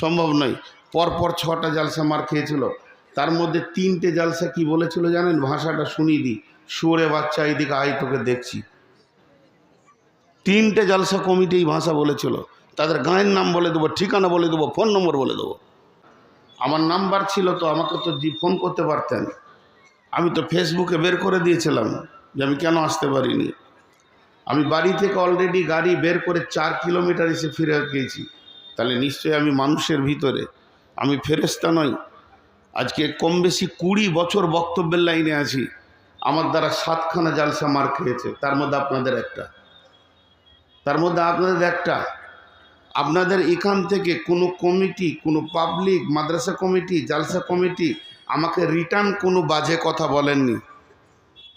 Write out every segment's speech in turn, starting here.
সম্ভব নয়। পরপর ছটা জালসা মার খেয়েছিল। তার মধ্যে তিনটে জালসা কি বলেছিল জানেন? ভাষাটা শুনিয়ে দিই। সুরে বাচ্চা, এইদিকে আই তোকে দেখছি। তিনটে জালসা কমিটি এই ভাষা বলেছিল। তাদের গায়ের নাম বলে দেবো, ঠিকানা বলে দেবো, ফোন নম্বর বলে দেবো। আমার নাম্বার ছিল তো আমাকে তো জি, ফোন করতে পারতেন। আমি তো ফেসবুকে বের করে দিয়েছিলাম যে আমি কেন আসতে পারিনি। আমি বাড়ি থেকে অলরেডি গাড়ি বের করে চার কিলোমিটার এসে ফিরে গিয়েছি। তাহলে নিশ্চয়ই আমি মানুষের ভিতরে, আমি ফেরেস্তা নই। আজকে কম বেশি কুড়ি বছর বক্তব্যের লাইনে আছি। আমার দ্বারা সাতখানা জালসা মার খেয়েছে। তার মধ্যে আপনাদের একটা। তার মধ্যে আপনাদের একটা। আপনাদের এখান থেকে কোনো কমিটি, কোনো পাবলিক, মাদ্রাসা কমিটি, জালসা কমিটি আমাকে রিটার্ন কোনো বাজে কথা বলেননি।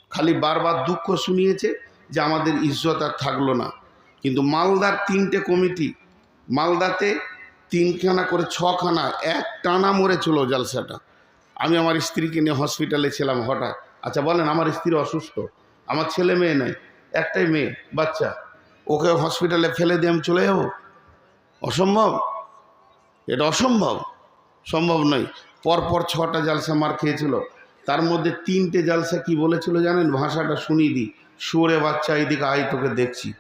খালি বারবার দুঃখ শুনিয়েছে যে আমাদের ইজ্জত আর থাকল না। কিন্তু মালদার তিনটে কমিটি মালদাতে তিনখানা করে ছখানা এক টানা মরে মরেছিল জালসাটা। আমি আমার স্ত্রীকে নিয়ে হসপিটালে ছিলাম হঠাৎ। আচ্ছা বলেন, আমার স্ত্রী অসুস্থ, আমার ছেলে মেয়ে নেই, একটাই মেয়ে, বাচ্চা। ওকে হসপিটালে ফেলে দিয়ে আমি চলে যাব? অসম্ভব? এটা অসম্ভব? সম্ভব নয়। পরপর ছটা জালসা মার খেয়েছিল। তার মধ্যে তিনটে জালসা কি বলেছিল জানেন? ভাষাটা শুনিয়ে দিই। সুরে বাচ্চা, এইদিকে আয়, তোকে দেখছি।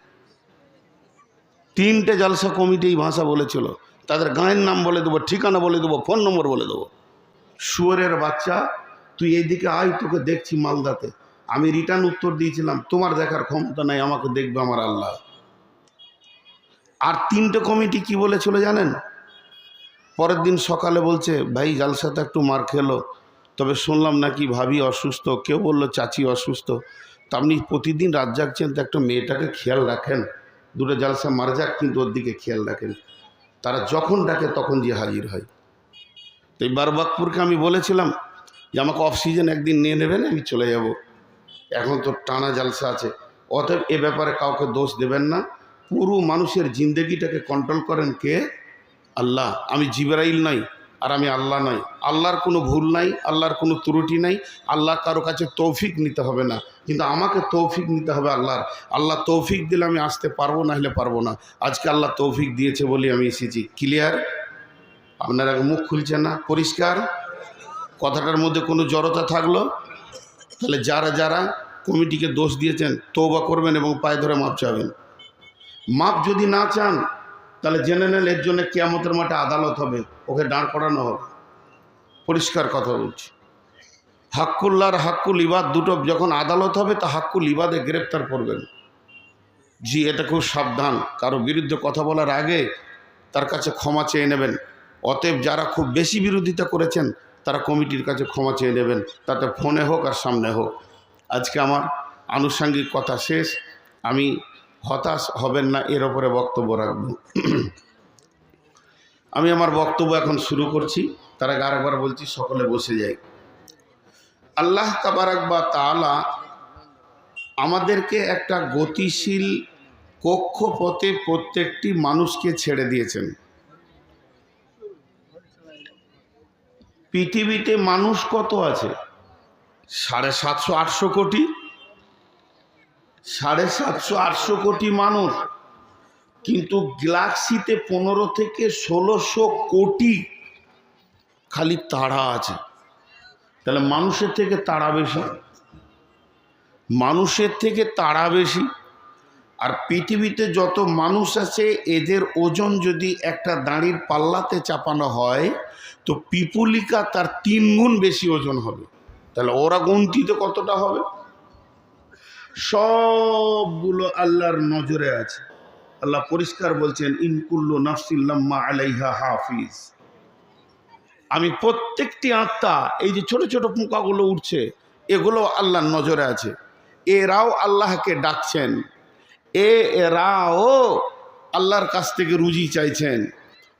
তিনটে জালসা কমিটি এই ভাষা বলেছিল। তাদের গায়ের নাম বলে দেবো, ঠিকানা বলে দেবো, ফোন নম্বর বলে দেবো। শুয়োরের বাচ্চা, তুই এইদিকে আয়, তোকে দেখছি মালদাতে। আমি রিটার্ন উত্তর দিয়েছিলাম, তোমার দেখার ক্ষমতা নাই, আমাকে দেখবে আমার আল্লাহ। আর তিনটে কমিটি কি বলেছিল জানেন? পরের দিন সকালে বলছে, ভাই জালসাতে একটু মার খেলো। তবে শুনলাম নাকি ভাবি অসুস্থ। কেউ বলল, চাচি অসুস্থ। তা আপনি প্রতিদিন রাত জাগছেন, তো একটা মেয়েটাকে খেয়াল রাখেন। দুটো জালসা মারা যাক, কিন্তু ওর দিকে খেয়াল রাখেন। তারা যখন ডাকে তখন যে হাজির হয়। তো এই বারবাকপুরকে আমি বলেছিলাম যে, আমাকে অফ সিজন একদিন নিয়ে নেবেন, আমি চলে যাব। এখন তো টানা জালসা আছে। অতএব এ ব্যাপারে কাউকে দোষ দেবেন না। পুরো মানুষের জিন্দগিটাকে কন্ট্রোল করেন কে? আল্লাহ। আমি জিবরাইল নই আর আমি আল্লাহ নই। আল্লাহর কোনো ভুল নাই, আল্লাহর কোনো ত্রুটি নাই, আল্লাহ কারও কাছে তৌফিক নিতে হবে না। কিন্তু আমাকে তৌফিক নিতে হবে আল্লাহর। আল্লাহ তৌফিক দিলে আমি আসতে পারব না হলে পারব না। আজকে আল্লাহ তৌফিক দিয়েছে বলে আমি এসেছি। ক্লিয়ার আপনারা মুখ খুলছে না? পরিষ্কার? কথাটার মধ্যে কোনো জড়তা থাকল? তাহলে যারা যারা কমিটিকে দোষ দিয়েছেন তৌবা করবেন এবং পায়ে ধরে মাপ চাবেন। মাপ যদি না চান তাহলে জেনে নেন এর জন্য কেয়ামতের মাঠে আদালত হবে, ওকে দাঁড় করানো হবে। পরিষ্কার কথা বলছি। হাক্কুল্লার হাক্কুল ইবাদ দুটো যখন আদালত হবে, তা হাক্কুল ইবাদে গ্রেপ্তার করবেন। জি, এটা খুব সাবধান। কারও বিরুদ্ধে কথা বলার আগে তার কাছে ক্ষমা চেয়ে নেবেন। অতএব যারা খুব বেশি বিরোধিতা করেছেন, তারা কমিটির কাছে ক্ষমা চেয়ে নেবেন। তাতে ফোনে হোক আর সামনে হোক। আজকে আমার আনুষঙ্গিক কথা শেষ। আমি হতাশ হবেন না, এর ওপরে বক্তব্য রাখব আমি আমার বক্তব্য এখন শুরু করছি, তার আগে আরেকবার বলছি, সকলে বসে যাই। আল্লাহ তাবারাক বা তালা আমাদেরকে একটা গতিশীল কক্ষপথে প্রত্যেকটি মানুষকে ছেড়ে দিয়েছেন। পৃথিবীতে মানুষ কত আছে? সাড়ে সাতশো, আটশো কোটি? সাড়ে সাতশো, আটশো কোটি মানুষ। কিন্তু গ্যালাক্সিতে পনেরো থেকে ষোলোশো কোটি খালি তারা আছে। তাহলে মানুষের থেকে তারা বেশি। মানুষের থেকে তারা বেশি। আর পৃথিবীতে যত মানুষ আছে, এদের ওজন যদি একটা দাঁড়ির পাল্লাতে চাপানো হয়, তো পিপুলিকা তার তিন গুণ বেশি ওজন হবে। তাহলে ওরা গন্তিতে কতটা হবে? সবগুলো আল্লাহর নজরে আছে। আল্লাহ পরিষ্কার বলছেন ইনকুল্লু নাফসিল্লাম্মা আলাইহা হাফিজ। আমি প্রত্যেকটি আত্মা, এই যে ছোট ছোট পোকাগুলো উঠছে, এগুলো আল্লাহর নজরে আছে। এরাও আল্লাহকে ডাকছেন। এ, এরাও আল্লাহর কাছ থেকে রুজি চাইছেন।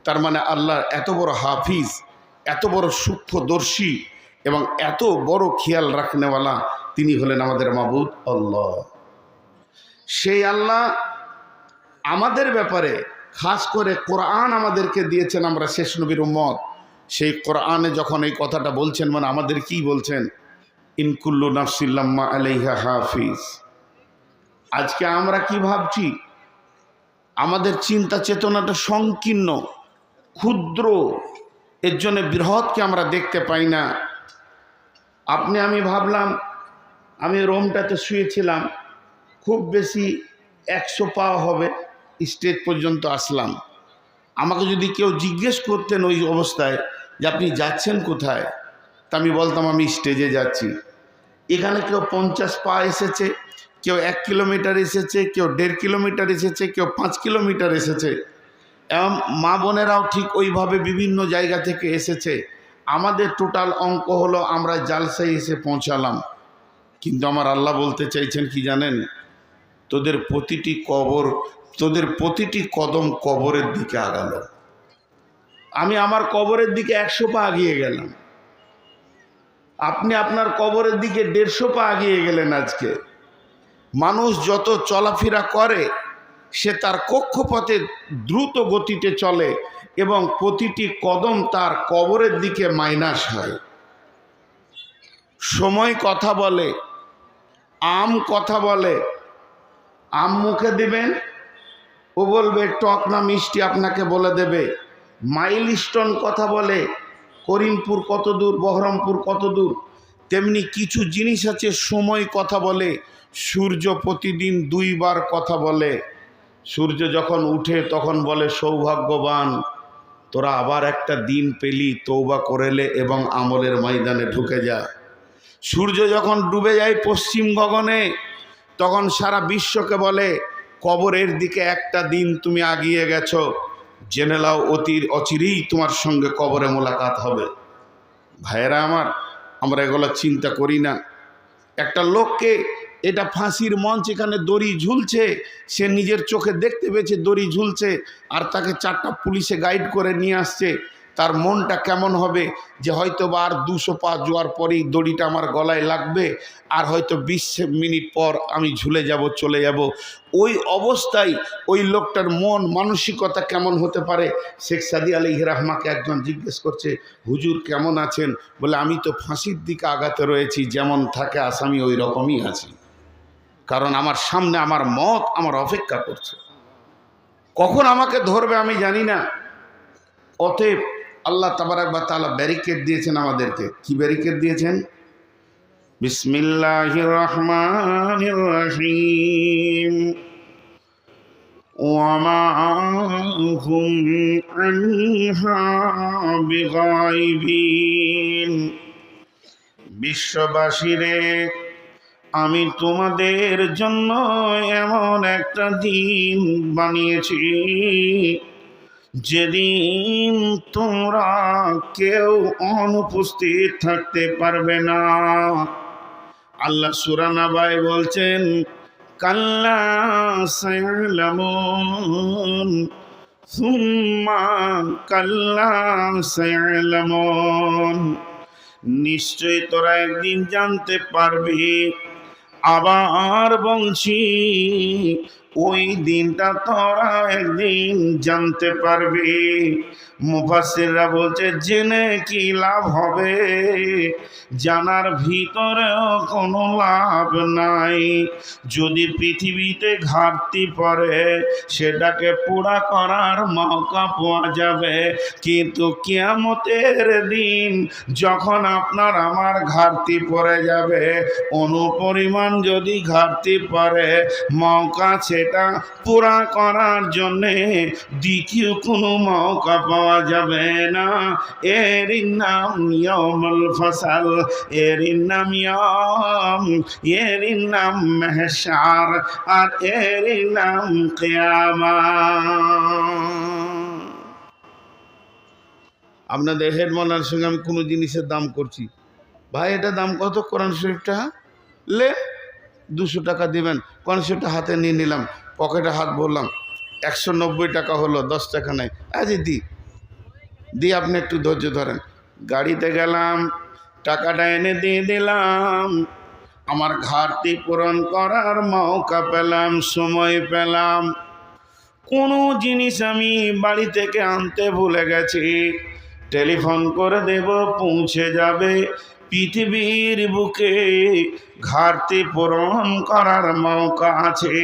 তার মানে আল্লাহর এত বড় হাফিজ, এত বড় সূক্ষ্মদর্শী এবং এত বড় খেয়াল রাখনেওয়ালা তিনি হলেন আমাদের মাবুদ আল্লাহ। সেই আল্লাহ আমাদের ব্যাপারে খাস করে কোরআন আমাদেরকে দিয়েছেন আমরা শেষ নবীর উম্মত। সেই কোরআনে যখন এই কথাটা বলছেন মানে আমাদের কি বলছেন? ইনকুল্লু নাফসিল্লাম্মা আলাইহা হাফিজ। আজকে আমরা কি ভাবছি? আমাদের চিন্তা চেতনাটা সংকীর্ণ, ক্ষুদ্র, এর জন্য বৃহৎকে আমরা দেখতে পাই না। আপনি আমি ভাবলাম আমি রোমটাতে শুয়েছিলাম, খুব বেশি একশো পা হবে স্টেজ পর্যন্ত আসলাম। আমাকে যদি কেউ জিজ্ঞেস করতেন ওই অবস্থায় যে আপনি যাচ্ছেন কোথায়, তা আমি বলতাম আমি স্টেজে যাচ্ছি। এখানে কেউ পঞ্চাশ পা এসেছে, কেউ এক কিলোমিটার এসেছে, কেউ দেড় কিলোমিটার এসেছে, কেউ পাঁচ কিলোমিটার এসেছে। এবং মা বোনেরাও ঠিক ওইভাবে বিভিন্ন জায়গা থেকে এসেছে। আমাদের টোটাল অঙ্ক হলো আমরা জালসায় এসে পৌঁছালাম। কিন্তু আমার আল্লাহ বলতে চাইছেন কি জানেন? তোদের প্রতিটি কবর, তোদের প্রতিটি কদম কবরের দিকে আগালো। আমি আমার কবরের দিকে একশো পা আগিয়ে গেলাম। আপনি আপনার কবরের দিকে দেড়শো পা আগিয়ে গেলেন আজকে। মানুষ যত চলাফেরা করে, সে তার কক্ষপথে দ্রুত গতিতে চলে এবং প্রতিটি কদম তার কবরের দিকে মাইনাস হয়। সময় কথা বলে আম কথা বলে। আম মুখে দিবেন, ও বলবে, টক না মিষ্টি আপনাকে বলে দেবে। মাইল স্টোন কথা বলে, করিমপুর কত দূর, বহরমপুর কত দূর? তেমনি কিছু জিনিস আছে, সময় কথা বলে, সূর্য প্রতিদিন দুইবার কথা বলে। সূর্য যখন উঠে, তখন বলে, সৌভাগ্যবান, তোরা আবার একটা দিন পেলি তৌবা করেলে এবং আমলের ময়দানে ঢুকে যা। সূর্য যখন ডুবে যায় পশ্চিম গগনে, তখন সারা বিশ্বকে বলে, কবরের দিকে একটা দিন তুমি আগিয়ে গেছো। জেনে লাও অতির অচিরেই তোমার সঙ্গে কবরে মোলাকাত হবে। ভাইয়েরা আমার, আমরা এগুলো চিন্তা করি না। একটা লোককে এটা ফাঁসির মঞ্চ এখানে দড়ি ঝুলছে, সে নিজের চোখে দেখতে পেয়েছে দড়ি ঝুলছে, আর তাকে চারটা পুলিশে গাইড করে নিয়ে আসছে। তার মনটা কেমন হবে যে হয়তো বা আর দুশো পা জোয়ার পরেই দড়িটা আমার গলায় লাগবে, আর হয়তো বিশ মিনিট পর আমি ঝুলে যাব, চলে যাব। ওই অবস্থায় ওই লোকটার মন, মানসিকতা কেমন হতে পারে? শেখ সাদি আলী রহমাকে একজন জিজ্ঞেস করছে, হুজুর কেমন আছেন? বলে, আমি তো ফাঁসির দিকে আগাতে রয়েছি, যেমন থাকে আসামি ওই রকমই আছি। কারণ আমার সামনে আমার মত, আমার অপেক্ষা করছে। কখন আমাকে ধরবে আমি জানি না। অতএব আল্লাহ তাবারাক বা তালা ব্যারিকেড দিয়েছেন আমাদেরকে কি ব্যারিকেড দিয়েছেন বিসমিল্লাহ রহমান রহিম وما هم عنها بغائبين বিশ্ববাসীরে আমি তোমাদের জন্য এমন একটা দিন বানিয়েছি যেদিন তোমরা কেউ অনুপস্থিত থাকতে পারবে না। আল্লাহ সুরানাবাই বলছেন, কাল্লা নিশ্চয় তোরা একদিন জানতে পারবি, আবার বলছি ওই দিনটা তোরা একদিন জানতে পারবে। মুফাসিররা বলছে, জেনে কি লাভ হবে? জানার ভিতরেও কোনো লাভ নাই। যদি পৃথিবীতে ঘাটতি পড়ে, সেটাকে পুরা করার মৌকা পাওয়া যাবে। কিন্তু কিয়ামতের দিন যখন আপনার আমার ঘাটতি পড়ে যাবে, অনুপরিমাণ যদি ঘাটতি পড়ে, মৌকা সেটা পুরা করার জন্যে দ্বিতীয় কোনো মৌকা পাওয়া যাবে না। এর নাম ইয়মুল ফসল, এর নাম ইয়ম, এর নাম মেহসার আর এর নাম কেয়ামা। আপনাদের হেড মলার সঙ্গে আমি কোনো জিনিসের দাম করছি। ভাই, এটা দাম কত কোরআন শরীফটা? লে দুশো টাকা দিবেন। শরীফটা হাতে নিয়ে নিলাম, পকেটে হাত ভরলাম। একশো নব্বই টাকা হলো, দশ টাকা নেই। আজ দি দি আপনি একটু ধৈর্য ধরেন। গাড়িতে গেলাম, টাকাটা এনে দিয়ে দিলাম। আমার ঘাটতি পূরণ করার মৌকা পেলাম, সময় পেলাম। কোনো জিনিস আমি বাড়ি থেকে আনতে ভুলে গেছি। টেলিফোন করে দেব, পৌঁছে যাবে। পৃথিবীর বুকে ঘাটতি পূরণ করার মৌকা আছে।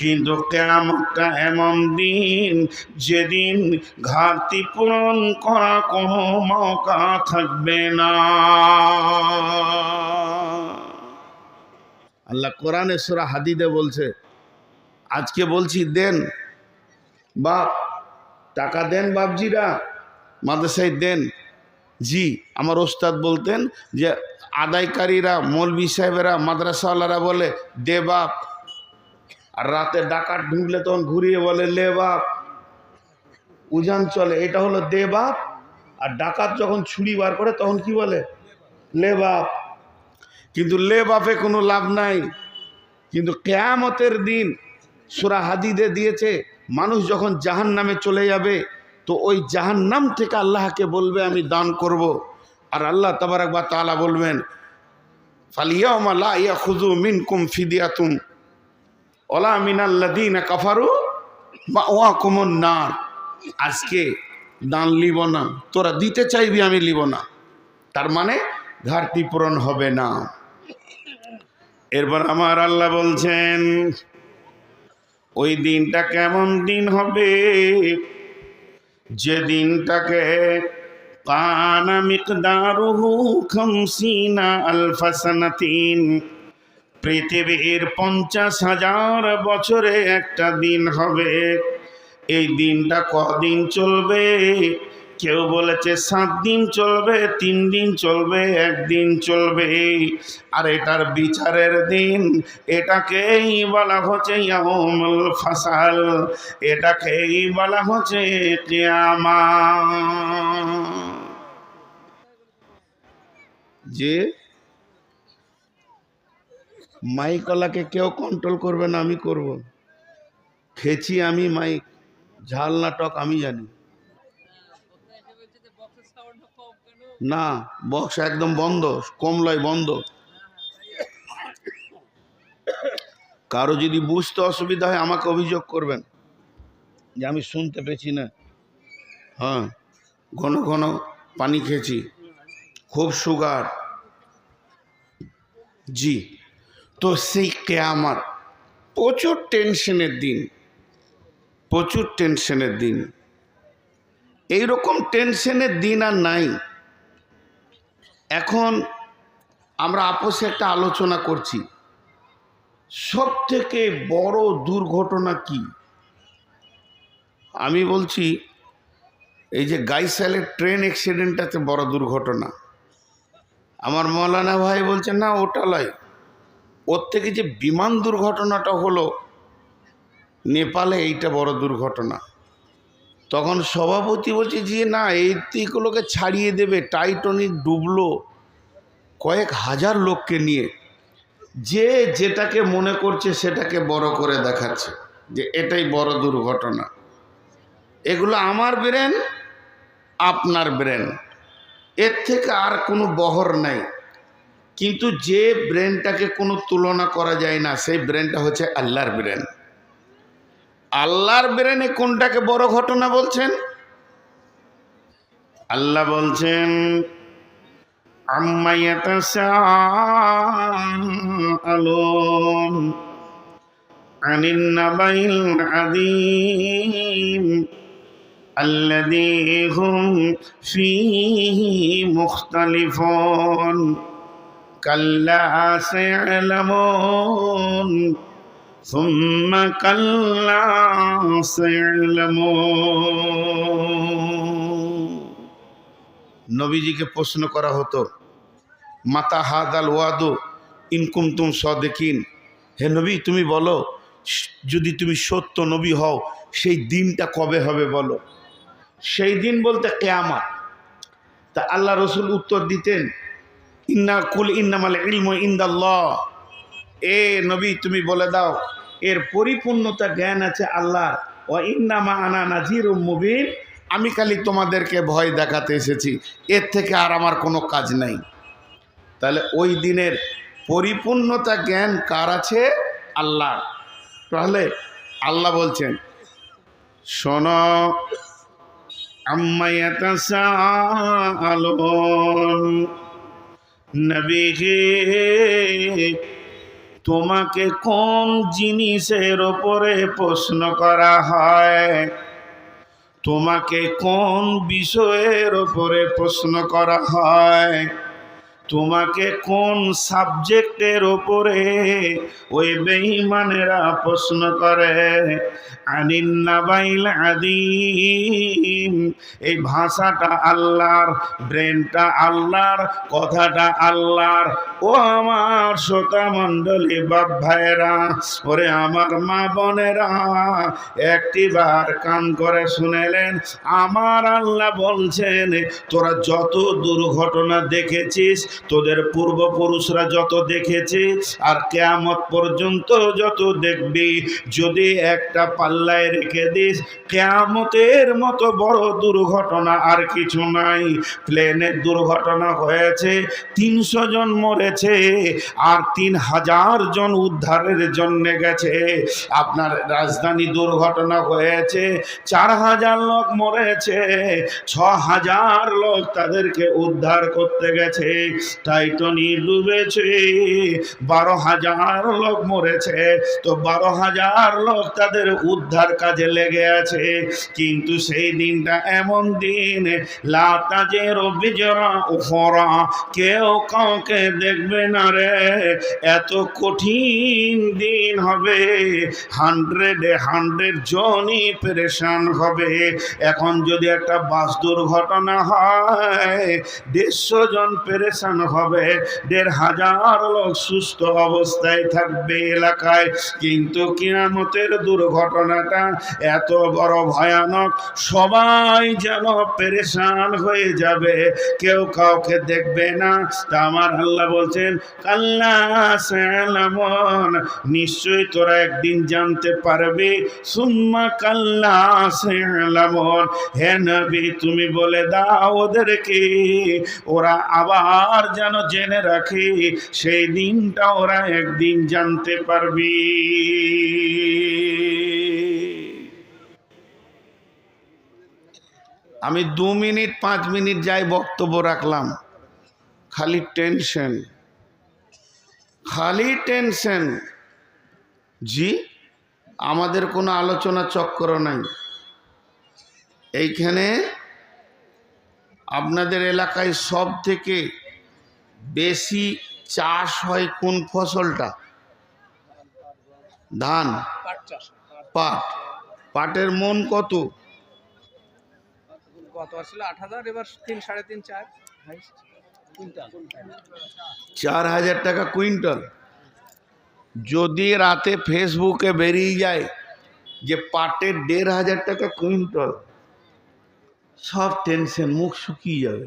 কিন্তু কেমনটা এমন দিন, যেদিন ঘাটতি পূরণ করা কোনো মৌকা থাকবে না। আল্লাহ কোরআনে সুরা হাদিদে বলছে, আজকে বলছি দেন, বাপ, টাকা দেন বাপজিরা, মাদ্রাসায় দেন। জি, আমার ওস্তাদ বলতেন যে আদায়কারীরা মৌলবি সাহেবেরা, মাদ্রাসাওয়ালারা বলে, দে বাপ। আর রাতে ডাকাত ঢুকলে তখন ঘুরিয়ে বলে, লে বাপ। উজান চলে, এটা হলো দে বাপ। আর ডাকাত যখন ছুরি বার করে, তখন কি বলে? লে বাপ। কিন্তু লে বাপে কোনো লাভ নাই। কিন্তু কেয়ামতের দিন সুরা হাদিদে দিয়েছে, মানুষ যখন জাহান নামে চলে যাবে তো ওই জাহান নাম থেকে আল্লাহকে বলবে, আমি দান করব। আর আল্লাহ তাবারাক বা তালা বলবেন ফালিয়ামা লা ইয়া খুজু মিন কুম ফিদিয়াতুম ওলা মিনাল্লাদিন কাফারু বা ওয়া কুমন না আজকে দান লিব না, তোরা দিতে চাইবি, আমি লিব না। তার মানে ঘাটতি পূরণ হবে না। এরপর আমার আল্লাহ বলছেন, ওই দিনটা কেমন দিন হবে? যে দিনটাকে কানা মিকদারুহু খামসিনা আলফাসানাতিন, পৃথিবীর পঞ্চাশ হাজার বছরে একটা দিন হবে। এই দিনটা কদিন চলবে? কেউ বলেছে, সাত দিন চলবে, তিন দিন চলবে, একদিন চলবে। আর এটার বিচারের দিন, এটাকেই বলা হচ্ছে ইয়ামুল ফাসাল, এটাকেই বলা হচ্ছে কিয়ামা যে মাইকলাকে কেউ কন্ট্রোল করবে না, আমি করব। খেছি আমি মাইক, ঝাল নাটক আমি জানি। না, বক্স একদম বন্ধ, কমলয় বন্ধ। কারও যদি বুঝতে অসুবিধা হয়, আমাকে অভিযোগ করবেন। যে আমি শুনতে পেছি না। হ্যাঁ ঘন ঘন পানি খেয়েছি। খুব সুগার। জি, তো সেই কেয়ামার প্রচুর টেনশনের দিন। প্রচুর টেনশনের দিন। এইরকম টেনশনের দিন আর নাই। এখন আমরা আপোষে একটা আলোচনা করছি। সব থেকে বড় দুর্ঘটনা কি? আমি বলছি, এই যে গাইসালের ট্রেন অ্যাক্সিডেন্টটাতে বড় দুর্ঘটনা। আমার মৌলানা ভাই বলছে না, ওটা লয় ওর থেকে যে বিমান দুর্ঘটনাটা হলো, নেপালে এইটা বড় দুর্ঘটনা। তখন সভাপতি বলছে, যে না এইগুলোকে ছাড়িয়ে দেবে টাইটনিক ডুবলো কয়েক হাজার লোককে নিয়ে। যে যেটাকে মনে করছে সেটাকে বড় করে দেখাচ্ছে, যে এটাই বড় দুর্ঘটনা। এগুলো আমার ব্রেন, আপনার ব্রেন। এর থেকে আর কোনো বহর নাই। কিন্তু যে ব্রেনটাকে কোনো তুলনা করা যায় না, সেই ব্রেনটা হচ্ছে আল্লাহর ব্রেন। আল্লাহর ব্রেনে কোনটাকে বড় ঘটনা বলছেন? আল্লাহ বলছেন নাবাইল আযীম ثم كلا سيعلمون নবীজিকে প্রশ্ন করা হতো মাতা হাদাল ওয়াদু ইনকুম তুম সদেকিন হে নবী তুমি বলো যদি তুমি সত্য নবী হও সেই দিনটা কবে হবে বলো সেই দিন বলতে কেয়ামাত তা আল্লাহ রসুল উত্তর দিতেন ইন্না কুল ইন্নামাল ইলম ইন্দাল্লাহ এ নবী, তুমি বলে দাও, এর পরিপূর্ণতা জ্ঞান আছে আল্লাহ ও ইন্নামা আনা নাজির মুবিন। আমি খালি তোমাদেরকে ভয় দেখাতে এসেছি। এর থেকে আর আমার কোনো কাজ নাই। তাহলে ওই দিনের পরিপূর্ণতা জ্ঞান কার আছে? আল্লাহ তাহলে আল্লাহ বলছেন, শোনো নবীকে তোমাকে কোন জিনিসের ওপরে প্রশ্ন করা হয়? তোমাকে কোন বিষয়ের ওপরে প্রশ্ন করা হয়? তোমাকে কোন সাবজেক্টের ওপরে ওই বেঈমানেরা প্রশ্ন করে? আনিন্নাবাইল আদিম এই ভাষাটা আল্লাহর, ব্রেনটা আল্লাহর, কথাটা আল্লাহর। ও আমার শ্রোতা মণ্ডলী, বাপ ভাইয়েরা, ওরে আমার মা বোনেরা, একটিবার কান করে শুনেলেন, আমার আল্লাহ বলছেন, তোরা যত দুর্ঘটনা দেখেছিস তোদের পূর্বপুরুষরা যত দেখেছে আর কেয়ামত পর্যন্ত যত দেখবি, যদি একটা পাল্লায় রেখে দিস, কেয়ামতের মতো বড় দুর্ঘটনা আর কিছু নাই। প্লেনের দুর্ঘটনা হয়েছে, তিনশো জন মরেছে আর তিন হাজার জন উদ্ধারের জন্য গেছে। আপনার রাজধানী দুর্ঘটনা হয়েছে, চার হাজার লোক মরেছে, ছ হাজার লোক তাদেরকে উদ্ধার করতে গেছে। টাইটনি ডুবেছে, বারো হাজার লোক মরেছে। তো বারো হাজার লোক তাদের উদ্ধার কাজে লেগে আছে। কিন্তু সেই দিনটা এমন দিন, লাতাজের বিজরা উফরা, কেউ কাউকে দেখবে না রে। এত কঠিন দিন হবে হান্ড্রেডে হান্ড্রেড জনই পেরেশান হবে। এখন যদি একটা বাস দুর্ঘটনা হয়, দেড়শো জন পেরেশান হবে। দেড় হাজার লোক সুস্থ অবস্থায় থাকবে এলাকায়। কিন্তু কিয়ামতের দুর্ঘটনাটা এত বড় ভয়ানক, সবাই যেন পেরেশান হয়ে যাবে। কেউ কাউকে দেখবে না। তা আমার আল্লাহ বলছেন কাল্লা সালামন, নিশ্চয়ই তোরা একদিন জানতে পারবে। সুম্মা কাল্লা সালামন। হে তুমি বলে দাও ওদেরকে। ওরা আবার যেন জেনে রাখে, সেই দিনটা ওরা একদিন জানতে পারবে। আমি দু মিনিট, পাঁচ মিনিট যাই বক্তব্য রাখলাম। খালি টেনশন। খালি টেনশন। জি, আমাদের কোনো আলোচনা চক্র নাই। এইখানে আপনাদের এলাকায় সব থেকে বেশি চাষ হয় কোন ফসলটা? ধান। পাট পাটের মন কত? গতবার ছিল আট হাজার এবার তিন সাড়ে তিন চার। চার হাজার টাকা কুইন্টাল। যদি রাতে ফেসবুকে বেরিয়ে যায় যে পাটের দেড় হাজার টাকা কুইন্টাল সব টেনশন মুখ শুকিয়ে যাবে।